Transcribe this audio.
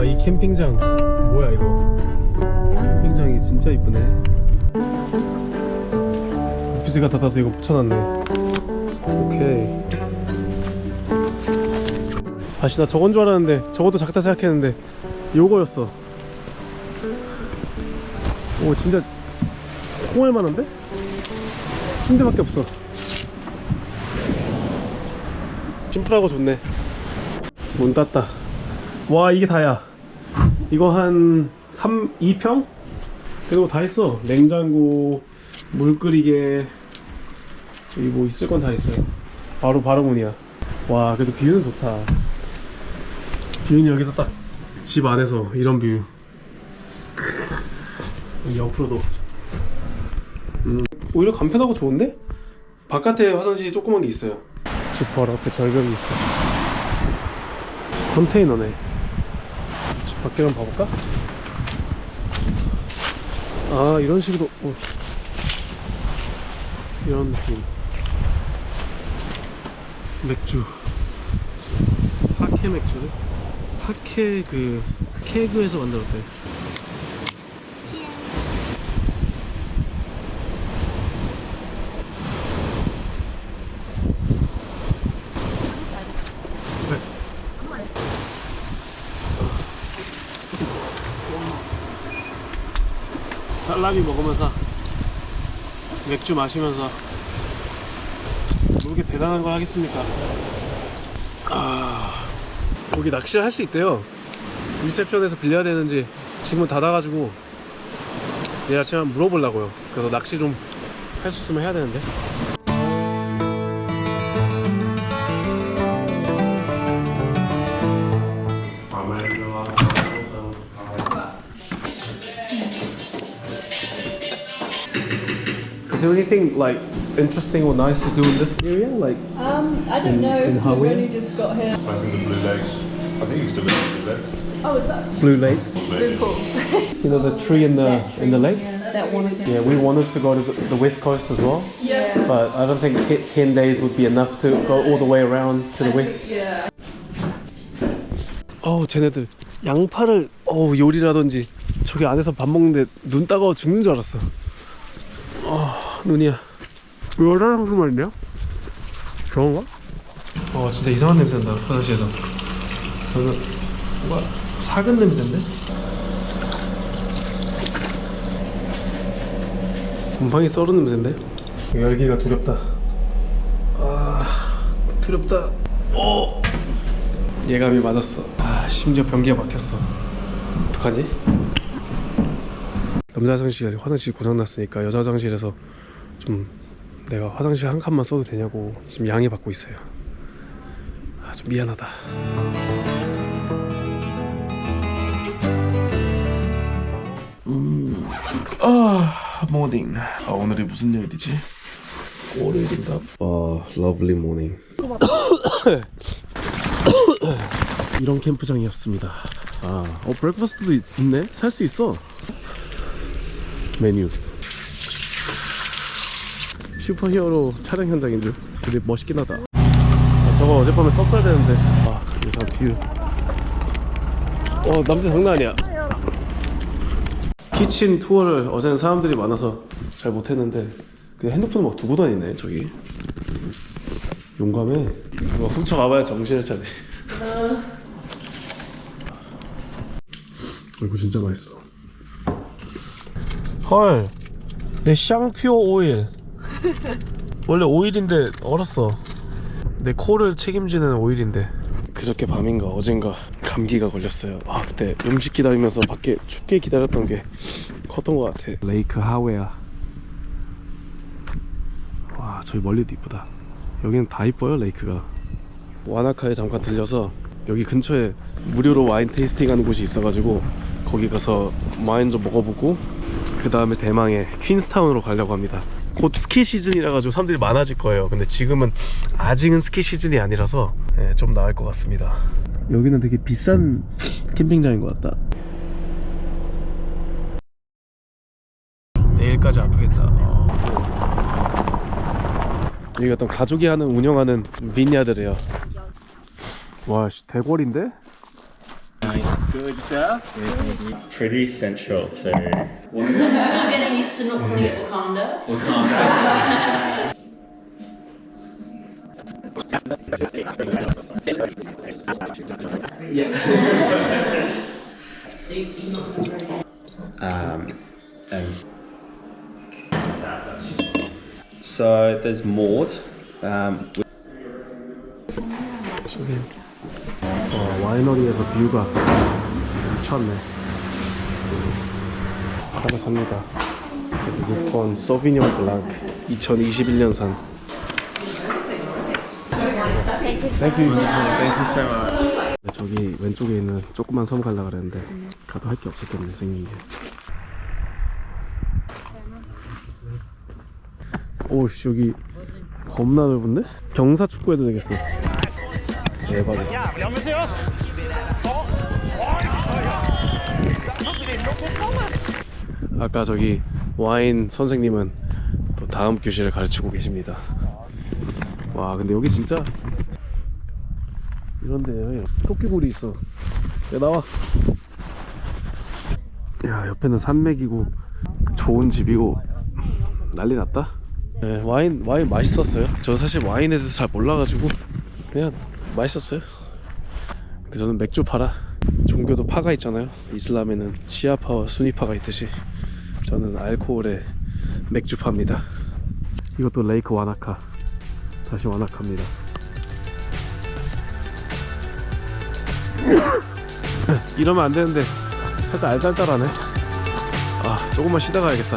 와 이 캠핑장. 뭐야 이거? 캠핑장이 진짜 이쁘네. 오피스 같아서 이거 붙여놨네. 오케이. 아씨 나 저건 줄 알았는데 저것도 작다 생각했는데 요거였어. 오 진짜 콩알 만한데? 침대밖에 없어. 심플하고 좋네. 문 닫다. 와 이게 다야 이거 한 3, 2평? 그리고 다 있어. 냉장고 물 끓이게. 여기 뭐 있을 건 다 있어요. 바로 바로 문이야. 와 그래도 뷰는 좋다. 뷰는 여기서 딱 집 안에서 이런 뷰. 옆으로도. 음, 오히려 간편하고 좋은데? 바깥에 화장실이 조그만 게 있어요. 집 바로 앞에 절벽이 있어 컨테이너네. 집 밖에 한번 봐볼까? 아 이런 식으로. 어. 이런 느낌. 맥주. 사케 맥주 사케 그 케그에서 만들었대 살라미 먹으면서 맥주 마시면서 뭐 이렇게 대단한 걸 하겠습니까? 아, 여기 낚시를 할 수 있대요. 리셉션에서 빌려야 되는지 지금은 닫아가지고 내일 아침에 물어보려고요. 그래서 낚시 좀할수 있으면 해야 되는데. Is there anything like interesting or nice to do in this area? Like Um, I don't In- know. in We've Hawaii? only just got here. I think the Blue Lakes. I think you still live in the Blue Lakes. Oh, is that Blue Lake? Blue Pools? You know the tree in the in the lake? that one of them. Yeah, we wanted to go to the, the west coast as well, Yeah. but I don't think t- ten days would be enough to go all the way around to the west. Yeah. 어우 쟤네들 양파를 어우 요리라든지 저기 안에서 밥 먹는데 눈 따가워 죽는 줄 알았어. 아 눈이야. 그 말이냐? 저건가? 어 진짜 이상한 냄새 난다 화장실에서. 저는 뭔가 사근 냄새인데? 곰팡이 썰은 냄새인데? 열기가 두렵다. 아 두렵다. 어. 예감이 맞았어. 아 심지어 변기가 막혔어. 어떡하니? 남자 화장실 화장실 고장 났으니까 여자 화장실에서 좀 내가 화장실 한 칸만 써도 되냐고 지금 양해 받고 있어요. 아 좀 미안하다. 아 모닝. 아 오늘이 무슨 요일이지? 월요일인가? 어 러블리 모닝. 이런 캠프장이었습니다. 아, 어 브렉퍼스트도 있- 있네. 살 수 있어. 메뉴. 슈퍼히어로 촬영 현장인 줄. 근데 멋있긴 하다. 아, 저거 어젯밤에 썼어야 되는데. 아, 이상 뷰. 어, 남자 장난 아니야. 키친 투어를 어제는 사람들이 많아서 잘 못했는데 그냥 핸드폰 막 두고 다니네 저기. 용감해. 누가 훔쳐가봐야 정신을 차리. 이거 진짜 맛있어. 헐, 내 샹퓨어 오일. 원래 오일인데 얼었어. 내 코를 책임지는 오일인데. 그저께 밤인가 어젠가 감기가 걸렸어요. 아 그때 음식 기다리면서 밖에 춥게 기다렸던 게 컸던 것 같아. 레이크 하웨아. 와 저기 멀리도 이쁘다. 여기는 다 이뻐요 레이크가. 와나카에 잠깐 들려서 여기 근처에 무료로 와인 테이스팅 하는 곳이 있어가지고 거기 가서 와인 좀 먹어보고 그 다음에 대망의 퀸스타운으로 가려고 합니다. 곧 스키 시즌이라 가지고 사람들이 많아질 거예요. 근데 지금은 아직은 스키 시즌이 아니라서 예, 좀 나을 것 같습니다. 여기는 되게 비싼 캠핑장인 것 같다. 내일까지 아프겠다. 어. 여기 어떤 가족이 하는 운영하는 빈야드래요. 와, 씨, 대궐인데? Good yourself? Pretty central to Still getting used to not calling it Wakanda. Wakanda. So you- you're not gonna really- um, and so there's Maud. Um, 저기 어, 와이너리에서 뷰가 미쳤네 하나 삽니다 6번 소비뇽 블랑크 2021년산 thank you. Thank you so much. 저기 왼쪽에 있는 조그만 섬 가려고 그랬는데 가도 할 게 없었겠네 생긴 게 오씨 여기 겁나 넓은데? 경사 축구 해도 되겠어 대박이다. 아까 저기 와인 선생님은 또 다음 교실을 가르치고 계십니다. 와 근데 여기 진짜 이런데 토끼굴이 있어. 야 나와. 야 옆에는 산맥이고 좋은 집이고 난리 났다. 네, 와인 와인 맛있었어요. 저 사실 와인에 대해서 잘 몰라가지고 그냥 맛있었어요? 근데 저는 맥주 파라 종교도 파가 있잖아요. 이슬람에는 시아파와 수니파가 있듯이 저는 알코올에 맥주 파입니다. 이것도 레이크 와나카. 다시 와나카입니다. 이러면 안 되는데 살짝 알딸딸하네. 아 조금만 쉬다 가야겠다